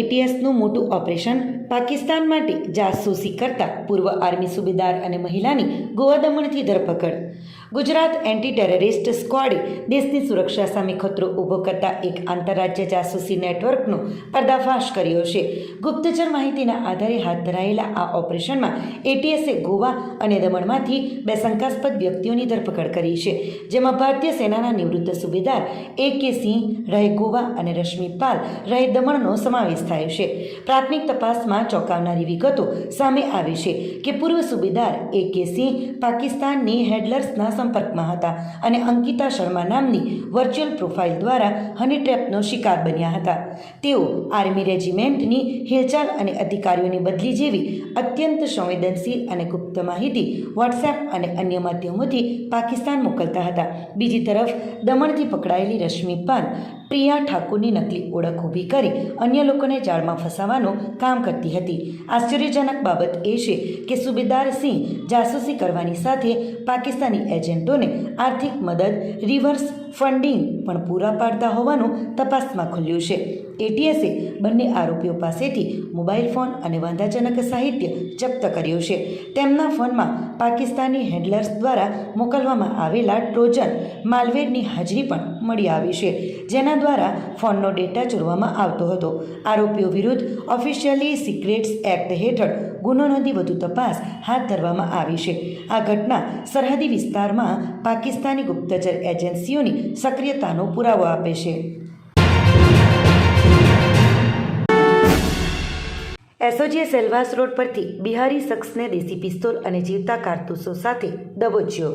એટીએસનું મોટું ઓપરેશન પાકિસ્તાન માટે જાસૂસી કરતા પૂર્વ આર્મી સુબેદાર અને મહિલાની ગોવા દમણથી ધરપકડ. ગુજરાત એન્ટી ટેરરિસ્ટ સ્ક્વોડે દેશની સુરક્ષા સામે ખતરો ઊભો કરતા એક આંતરરાજ્ય જાસૂસી નેટવર્કનો પર્દાફાશ કર્યો છે. ગુપ્તચર માહિતીના આધારે હાથ ધરાયેલા આ ઓપરેશનમાં એટીએસે ગોવા અને દમણમાંથી બે શંકાસ્પદ વ્યક્તિઓની ધરપકડ કરી છે, જેમાં ભારતીય સેનાના નિવૃત્ત સુબેદાર એ કે સિંહ, રહે ગોવા અને રશ્મિ પાલ, રહે દમણનો સમાવેશ થાય છે. પ્રાથમિક તપાસમાં ચોંકાવનારી વિગતો સામે આવી છે કે પૂર્વ સુબેદાર એ કે સિંહ પાકિસ્તાનની હેડલર્સના સંપર્કમાં હતા અને અંકિતા શર્મા નામની વર્ચ્યુઅલ પ્રોફાઇલ દ્વારા હની ટ્રેપનો શિકાર બન્યા હતા. તેઓ આર્મી રેજિમેન્ટની હિલચાલ અને અધિકારીઓની બદલી જેવી અત્યંત સંવેદનશીલ અને ગુપ્ત માહિતી વોટ્સએપ અને અન્ય માધ્યમોથી પાકિસ્તાન મોકલતા હતા. બીજી તરફ, દમણથી પકડાયેલી રશ્મિ પાન પ્રિયા ઠાકુરની નકલી ઓળખ ઊભી કરી અન્ય લોકોને જાળમાં ફસાવાનું કામ કરતી હતી. આશ્ચર્યજનક બાબત એ છે કે સુબેદાર સિંહ જાસૂસી કરવાની સાથે પાકિસ્તાની એજન્ટોને આર્થિક મદદ રિવર્સ ફંડિંગ પણ પૂરા પાડતા હોવાનું તપાસમાં ખુલ્યું છે. એટીએસે બંને આરોપીઓ પાસેથી મોબાઈલ ફોન અને વાંધાજનક સાહિત્ય જપ્ત કર્યું છે. તેમના ફોનમાં પાકિસ્તાની હેન્ડલર્સ દ્વારા મોકલવામાં આવેલા ટ્રોજન માલવેરની હાજરી પણ મળી આવી છે, જેના દ્વારા ફોનનો ડેટા ચોરવામાં આવતો હતો. આરોપીઓ વિરુદ્ધ ઓફિશિયલી સિક્રેટ્સ એક્ટ હેઠળ ગુનો નોંધી વધુ તપાસ હાથ ધરવામાં આવી છે. આ ઘટના સરહદી વિસ્તારમાં પાકિસ્તાની ગુપ્તચર એજન્સીઓની સક્રિયતાનો પુરાવો આપે છે. એસઓજીએ સેલવાસ રોડ પરથી બિહારી શખ્સને દેશી પિસ્તોલ અને જીવતા કારતૂસો સાથે દબોચ્યો.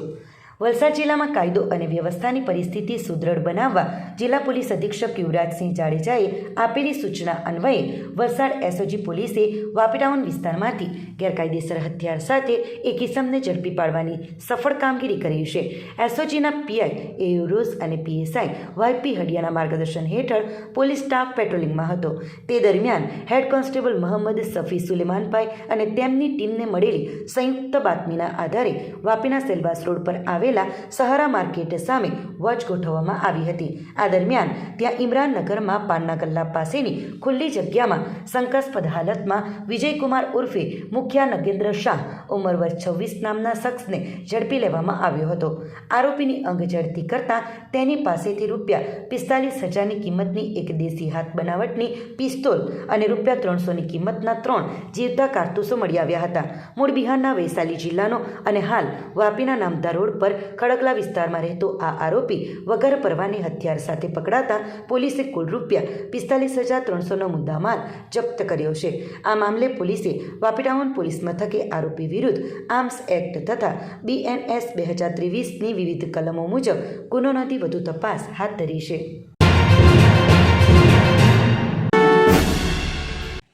વલસાડ જિલ્લામાં કાયદો અને વ્યવસ્થાની પરિસ્થિતિ સુદૃઢ બનાવવા જિલ્લા પોલીસ અધિક્ષક યુવરાજસિંહ જાડેજાએ આપેલી સૂચના અન્વયે વલસાડ એસઓજી પોલીસે વાપીટાઉન વિસ્તારમાંથી ગેરકાયદેસર હથિયાર સાથે એક ઇસમને ઝડપી પાડવાની સફળ કામગીરી કરી છે. એસઓજીના પીઆઈ એયુરોઝ અને પીએસઆઈ વાયપી હડિયાના માર્ગદર્શન હેઠળ પોલીસ સ્ટાફ પેટ્રોલિંગમાં હતો. તે દરમિયાન હેડ કોન્સ્ટેબલ મોહમ્મદ સફી સુલેમાનભાઈ અને તેમની ટીમને મળેલી સંયુક્ત બાતમીના આધારે વાપીના સેલવાસ રોડ પર આવેલા સહારા માર્કેટ સામે વોચ ગોઠવવામાં આવી હતી. આ દરમિયાન ત્યાં ઇમરાનનગરમાં પાનના ગલ્લા પાસેની ખુલ્લી જગ્યામાં શંકાસ્પદ હાલતમાં વિજયકુમાર ઉર્ફે મુખ્યા નગેન્દ્ર શાહ ઉંમર વર્ષ છવ્વીસ નામના શખ્સને ઝડપી લેવામાં આવ્યો હતો. આરોપીની અંગ ઝડતી કરતાં તેની પાસેથી રૂપિયા પિસ્તાલીસ હજારની કિંમતની એક દેશી હાથ બનાવટની પિસ્તોલ અને રૂપિયા ત્રણસોની કિંમતના ત્રણ જીવતા કારતૂસો મળી આવ્યા હતા. મૂળ બિહારના વૈશાલી જિલ્લાનો અને હાલ વાપીના નામદા રોડ પર ખડકલા વિસ્તારમાં રહેતો આ આરોપી વગર પરવાની હથિયાર સાથે પકડાતા પોલીસે કુલ રૂપિયા પિસ્તાલીસ હજાર ત્રણસોનો મુદ્દામાલ જપ્ત કર્યો છે. આ મામલે પોલીસે વાપીટાઉન પોલીસ મથકે આરોપી વિરુદ્ધ આર્મ્સ એક્ટ તથા બીએનએસ બે હજાર ત્રેવીસની વિવિધ કલમો મુજબ ગુનો નોંધી વધુ તપાસ હાથ ધરી છે.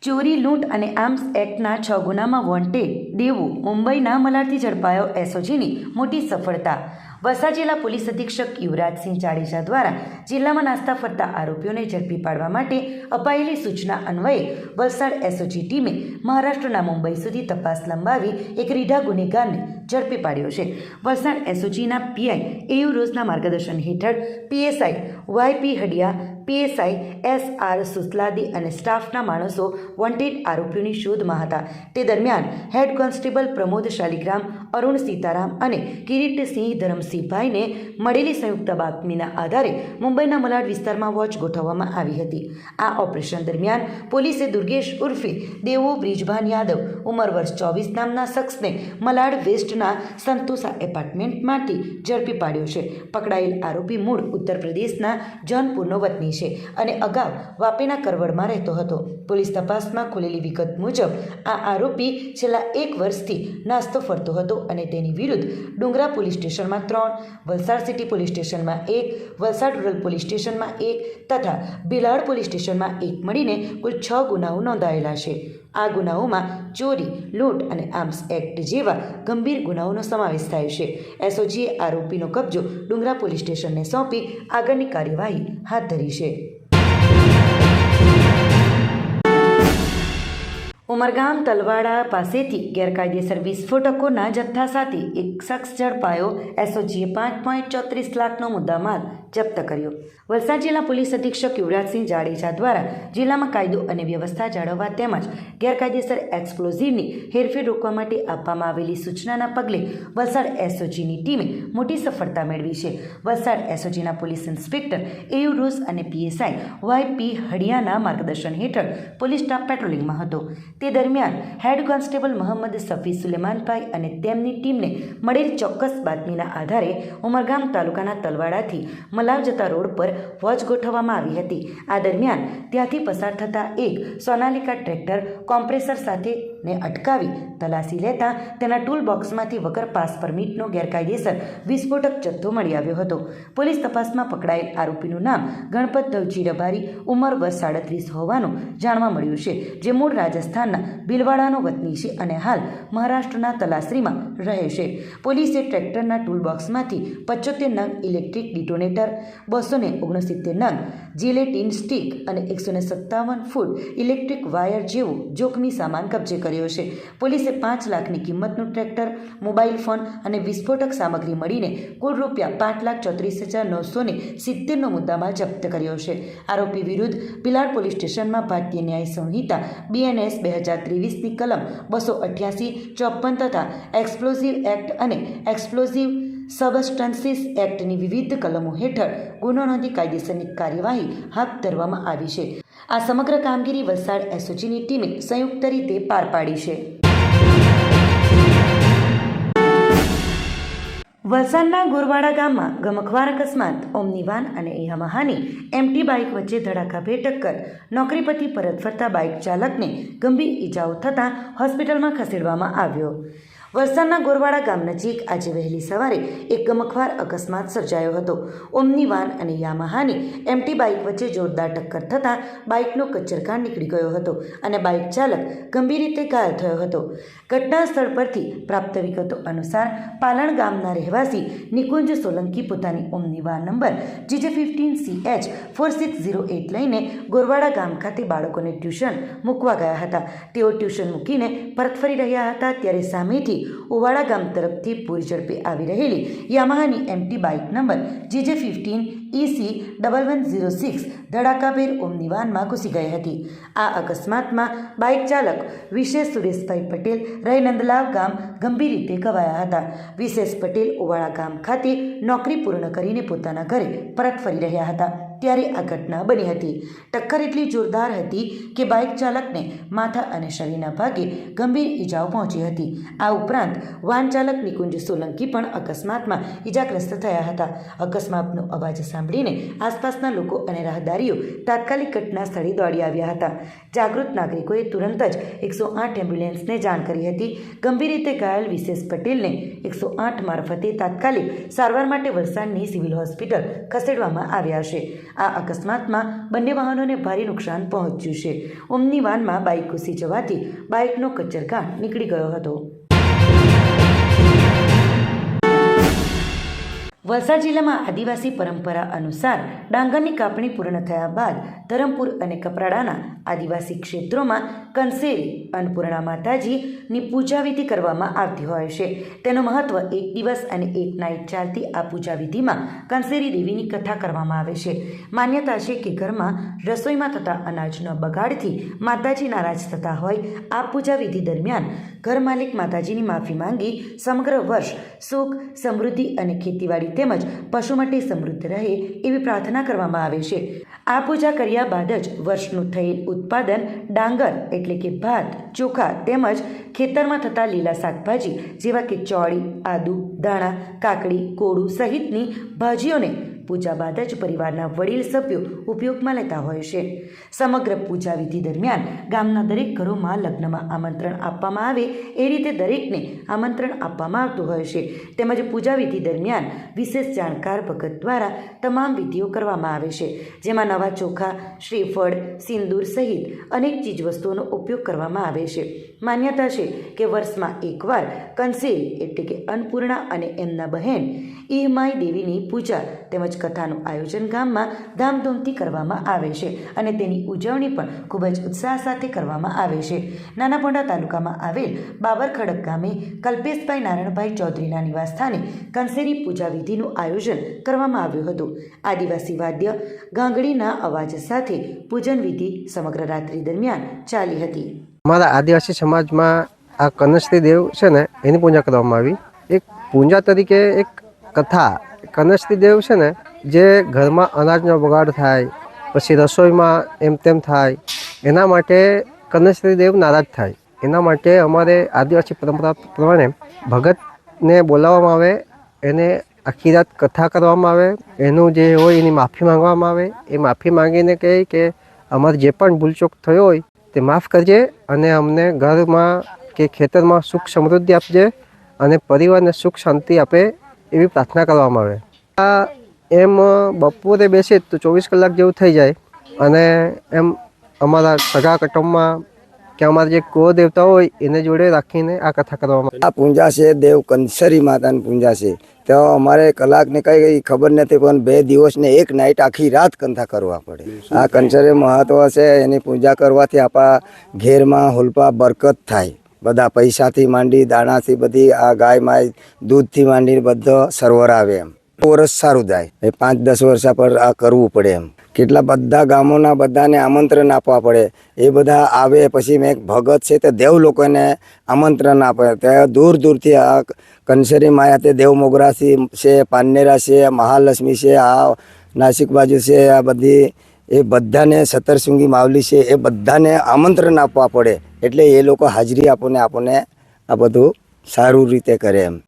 ચોરી, લૂંટ અને આર્મ્સ એક્ટના છ ગુનામાં વોન્ટેડ દેવું મુંબઈના મલાડથી ઝડપાયો એસઓજીની મોટી સફળતા. વલસાડ જિલ્લા પોલીસ અધિક્ષક યુવરાજસિંહ જાડેજા દ્વારા જિલ્લામાં નાસ્તા ફરતા આરોપીઓને ઝડપી પાડવા માટે અપાયેલી સૂચના અન્વયે વલસાડ એસઓજી ટીમે મહારાષ્ટ્રના મુંબઈ સુધી તપાસ લંબાવી એક રીઢા ગુનેગારને ઝડપી પાડ્યો છે. વલસાડ એસઓજીના પીઆઈ એયુ રોઝના માર્ગદર્શન હેઠળ PSI YP Hadiya PSI S R Susladi અને સ્ટાફના માણસો વોન્ટેડ આરોપીઓની શોધમાં હતા. તે દરમિયાન હેડ કોન્સ્ટેબલ પ્રમોદ શાલિગ્રામ, અરુણ સીતારામ અને કિરીટસિંહ ધરમસિંહભાઈને મળેલી સંયુક્ત બાતમીના આધારે મુંબઈના મલાડ વિસ્તારમાં વોચ ગોઠવવામાં આવી હતી. આ ઓપરેશન દરમિયાન પોલીસે દુર્ગેશ ઉર્ફે દેવો બ્રિજભાન યાદવ, ઉંમર વર્ષ ચોવીસ નામના શખ્સને મલાડ વેસ્ટના સંતોષા એપાર્ટમેન્ટમાંથી ઝડપી પાડ્યો છે. પકડાયેલ આરોપી મૂળ ઉત્તર પ્રદેશના જૌનપુરનો વતની છે. અને અગાઉ વાપીના કરવડમાં રહેતો હતો. પોલીસ તપાસમાં ખુલેલી વિગત મુજબ આ આરોપી છેલ્લા એક વર્ષથી નાસ્તો ફરતો હતો અને તેની વિરુદ્ધ ડુંગરા પોલીસ સ્ટેશનમાં ત્રણ, વલસાડ સિટી પોલીસ સ્ટેશનમાં એક, વલસાડ રૂરલ પોલીસ સ્ટેશનમાં એક તથા ભિલાડ પોલીસ સ્ટેશનમાં એક મળીને કુલ છ ગુનાઓ નોંધાયેલા છે. આ ગુનાઓમાં ચોરી, લૂંટ અને આર્મ્સ એક્ટ જેવા ગંભીર ગુનાઓનો સમાવેશ થાય છે. એસઓજીએ આરોપીનો કબજો ડુંગરા પોલીસ સ્ટેશનને સોંપી આગળની કાર્યવાહી હાથ ધરી છે. ઉમરગામ તલવાડા પાસેથી ગેરકાયદેસર વિસ્ફોટકોના જથ્થા સાથે એક શખ્સ ઝડપાયો. એસઓજીએ પાંચ પોઈન્ટ ચોત્રીસ લાખનો મુદ્દામાલ જપ્ત કર્યો. વલસાડ જિલ્લા પોલીસ અધિક્ષક યુવરાજસિંહ જાડેજા દ્વારા જિલ્લામાં કાયદો અને વ્યવસ્થા જાળવવા તેમજ ગેરકાયદેસર એક્સપ્લોઝિવની હેરફેર રોકવા માટે આપવામાં આવેલી સૂચનાના પગલે વલસાડ એસઓજીની ટીમે મોટી સફળતા મેળવી છે. વલસાડ એસઓજીના પોલીસ ઇન્સ્પેક્ટર એયુ રોઝ અને પીએસઆઈ વાય પી હડિયાના માર્ગદર્શન હેઠળ પોલીસ સ્ટાફ પેટ્રોલિંગમાં હતો. તે દરમિયાન હેડ કોન્સ્ટેબલ મોહમ્મદ સફી સુલેમાનભાઈ અને તેમની ટીમને મળેલ ચોક્કસ બાતમીના આધારે ઉમરગામ તાલુકાના તલવાડાથી મલાવ જતા રોડ પર વોચ ગોઠવવામાં આવી હતી. આ દરમિયાન ત્યાંથી પસાર થતા એક સોનાલિકા ટ્રેક્ટર કોમ્પ્રેસર સાથે ને અટકાવી તલાસી લેતા તેના ટૂલ બોક્સમાંથી વગર પાસ પરમિટનો ગેરકાયદેસર વિસ્ફોટક જથ્થો મળી આવ્યો હતો. પોલીસ તપાસમાં પકડાયેલ આરોપીનું નામ ગણપત ધવજી રબારી, ઉંમર વર્ષ સાડત્રીસ હોવાનું જાણવા મળ્યું છે, જે મૂળ રાજસ્થાનના ભીલવાડાનો વતની છે અને હાલ મહારાષ્ટ્રના તલાસરીમાં રહે છે. પોલીસે ટ્રેક્ટરના ટૂલ બોક્સમાંથી પચોતેર નંગ ઇલેક્ટ્રિક ડિટોનેટર, બસો ને ઓગણસિત્તેર નંગ જીલેટીન સ્ટીક અને એકસો ને સત્તાવન ફૂટ ઇલેક્ટ્રિક વાયર જેવું જોખમી સામાન કબજે કર્યો છે. પોલીસે પાંચ લાખની કિંમતનું ટ્રેક્ટર, મોબાઈલ ફોન અને વિસ્ફોટક સામગ્રી મળીને કુલ રૂપિયા પાંચ લાખ ચોત્રીસ હજાર નવસો ને સિત્તેરનો મુદ્દામાં જપ્ત કર્યો છે. આરોપી વિરુદ્ધ પિલાડ પોલીસ સ્ટેશનમાં ભારતીય ન્યાય સંહિતા બીએનએસ બે હજાર ત્રેવીસની કલમ બસો અઠ્યાસી, ચોપન તથા એક્સપ્લોઝિવ એક્ટ અને એક્સપ્લોઝિવ સબસ્ટન્સીસ એક્ટની વિવિધ કલમો હેઠળ ગુનો નોંધી કાયદેસરની કાર્યવાહી હાથ ધરવામાં આવી છે. આ સમગ્ર કામગીરી વલસાડ એસઓજીની ટીમે સંયુક્ત રીતે પાર પાડી છે. વલસાડના ગોરવાડા ગામમાં ગમખવાર અકસ્માત ઓમની વાન અને યામાહાની એમટી બાઇક વચ્ચે ધડાકાભેર ટક્કર નોકરીપતિ પરત ફરતા બાઇક ચાલકને ગંભીર ઈજાઓ થતાં હોસ્પિટલમાં ખસેડવામાં આવ્યો. વલસાડના ગોરવાડા ગામ નજીક આજે વહેલી સવારે એક ગમખવાર અકસ્માત સર્જાયો હતો. ઓમની વાન અને યામાહાની એમટી બાઇક વચ્ચે જોરદાર ટક્કર થતાં બાઇકનો કચ્છરકાર નીકળી ગયો હતો અને બાઇક ચાલક ગંભીર રીતે ઘાયલ થયો હતો. ઘટના સ્થળ પરથી પ્રાપ્ત વિગતો અનુસાર પાલણ ગામના રહેવાસી નિકુંજ સોલંકી પોતાની Omni van number GJ fifteen C H four six zero eight લઈને ગોરવાડા ગામ ખાતે બાળકોને ટ્યુશન મૂકવા ગયા હતા. તેઓ ટ્યુશન મૂકીને પરત ફરી રહ્યા હતા ત્યારે સામેથી ઉવાડા ગામ તરફથી પૂર ઝડપે આવી રહેલી યામાહાની MT bike number GJ fifteen EC double one zero six ધડાકાભેર Omni વાનમાં ઘૂસી ગઈ હતી આ અકસ્માતમાં બાઇક ચાલક વિશેષ સુરેશભાઈ પટેલ રહી ગામ ગંભીર રીતે ઘવાયા હતા વિશેષ પટેલ ઉવાડા ગામ ખાતે નોકરી પૂર્ણ કરીને પોતાના ઘરે પરત ફરી રહ્યા હતા ત્યારે આ ઘટના બની હતી. ટક્કર એટલી જોરદાર હતી કે બાઇક ચાલકને માથા અને શરીરના ભાગે ગંભીર ઈજાઓ પહોંચી હતી. આ ઉપરાંત વાહન ચાલક નિકુંજ સોલંકી પણ અકસ્માતમાં ઈજાગ્રસ્ત થયા હતા. અકસ્માતનો અવાજ સાંભળીને આસપાસના લોકો અને રાહદારીઓ તાત્કાલિક ઘટના સ્થળે દોડી આવ્યા હતા. જાગૃત નાગરિકોએ તુરંત જ એકસો આઠ એમ્બ્યુલન્સને જાણ કરી હતી. ગંભીર રીતે ઘાયલ વિશેષ પટેલને એકસો આઠ મારફતે તાત્કાલિક સારવાર માટે વલસાડની સિવિલ હોસ્પિટલ ખસેડવામાં આવ્યા છે. આ અકસ્માતમાં બંને વાહનોને ભારે નુકસાન પહોંચ્યું છે. ઓમની વાનમાં બાઇક ઘૂસી જવાથી બાઇકનો કચ્ચરઘાટ નીકળી ગયો હતો. વલસાડ જિલ્લામાં આદિવાસી પરંપરા અનુસાર ડાંગરની કાપણી પૂર્ણ થયા બાદ ધરમપુર અને કપરાડાના આદિવાસી ક્ષેત્રોમાં કંસેરી અન્નપૂર્ણા માતાજીની પૂજા વિધિ કરવામાં આવતી હોય છે. તેનું મહત્વ એક દિવસ અને એક નાઇટ ચાલતી આ પૂજા વિધિમાં કંસેરી દેવીની કથા કરવામાં આવે છે. માન્યતા છે કે ઘરમાં રસોઈમાં થતા અનાજના બગાડથી માતાજી નારાજ થતા હોય આ પૂજા વિધિ દરમિયાન ઘર માલિક માતાજીની માફી માંગી સમગ્ર વર્ષ સુખ, સમૃદ્ધિ અને ખેતીવાડી તેમજ પશુ માટે સમૃદ્ધ રહે એવી પ્રાર્થના કરવામાં આવે છે. આ પૂજા કર્યા બાદ જ વર્ષનું થયેલ ઉત્પાદન, ડાંગર એટલે કે ભાત, ચોખા તેમજ ખેતરમાં થતા લીલા શાકભાજી જેવા કે ચોળી, આદુ દાણા કાકડી, કોળું સહિતની ભાજીઓને પૂજા બાદ જ પરિવારના વડીલ સભ્યો ઉપયોગમાં લેતા હોય છે. સમગ્ર પૂજા વિધિ દરમિયાન ગામના દરેક ઘરોમાં લગ્નમાં આમંત્રણ આપવામાં આવે એ રીતે દરેકને આમંત્રણ આપવામાં આવતું હોય છે. તેમજ પૂજા વિધિ દરમિયાન વિશેષ જાણકાર ભગત દ્વારા તમામ વિધિઓ કરવામાં આવે છે. જેમાં નવા ચોખા, શ્રીફળ, સિંદૂર સહિત અનેક ચીજવસ્તુઓનો ઉપયોગ કરવામાં આવે છે. માન્યતા છે કે વર્ષમાં એકવાર કંસેલ એટલે કે અન્નપૂર્ણા અને એમના બહેન ઈમાઈ દેવીની પૂજા તેમજ કથાનું આયોજન ગામમાં ધામધૂમથી કરવામાં આવે છે અને તેની ઉજવણી પણ ખૂબ જ ઉત્સાહ સાથે કરવામાં આવે છે. નાનાપોંડા તાલુકામાં આવેલ બાબરખડક ગામે કલ્પેશભાઈ નારાયણભાઈ ચૌધરીના નિવાસસ્થાને કંસેરી પૂજા વિધિનું આયોજન કરવામાં આવ્યું હતું. આદિવાસી વાદ્ય ગાંગડીના અવાજ સાથે પૂજન વિધિ સમગ્ર રાત્રિ દરમિયાન ચાલી હતી. અમારા આદિવાસી સમાજમાં આ કનસ્તી દેવ છે ને, એની પૂજા કરવામાં આવી. એક પૂજા તરીકે એક કથા કનશ્રી દેવ છે ને જે ઘરમાં અનાજનો બગાડ થાય, પછી રસોઈમાં એમ તેમ થાય, એના માટે કનશ્રી દેવ નારાજ થાય. એના માટે અમારે આદિવાસી પરંપરા પ્રમાણે ભગતને બોલાવવામાં આવે, એને આખી રાત કથા કરવામાં આવે, એનું જે હોય એની માફી માંગવામાં આવે. એ માફી માંગીને કહે કે અમારે જે પણ ભૂલચૂક થયો હોય તે માફ કરજે અને અમને ઘરમાં કે ખેતરમાં સુખ સમૃદ્ધિ આપજે અને પરિવારને સુખ શાંતિ આપે એવી પ્રાર્થના કરવામાં આવે. આ એમ બપોરે બેસીએ તો ચોવીસ કલાક જેવું થઈ જાય. અને એમ, અમારા સગા કટુંબમાં કે અમારા જે કો દેવતા હોય, એને જોડે રાખીને આ કથા કરવામાં આ પૂંજા છે, દેવ કંસરી માતાની પૂંજા છે. તો અમારે કલાકને કઈ ખબર નથી, પણ બે દિવસને એક નાઇટ આખી રાત કંથા કરવા પડે. આ કંસરી મહત્વ છે, એની પૂજા કરવાથી આપણા ઘેરમાં હુલપા બરકત થાય. બધા પૈસાથી માંડી, દાણાથી બધી, આ ગાય, માય દૂધથી માંડીને બધો સર્વર આવે એમ. વર્ષ સારું થાય એ પાંચ દસ વર્ષ પર આ કરવું પડે એમ. કેટલા બધા ગામોના બધાને આમંત્રણ આપવા પડે. એ બધા આવે પછી મેં એક ભગત છે તે દેવ લોકોને આમંત્રણ આપે. તે દૂર દૂરથી આ કંસરી માયા તે દેવ મોગરાથી છે પાનેરા છે, મહાલક્ષ્મી છે, આ નાસિક બાજુ છે, આ બધી એ બધાને સતરસુંગી માવલી છે એ બધાને આમંત્રણ આપવા પડે. એટલે એ લોકો હાજરી આપોને આપણને આ બધું સારું રીતે કરે એમ.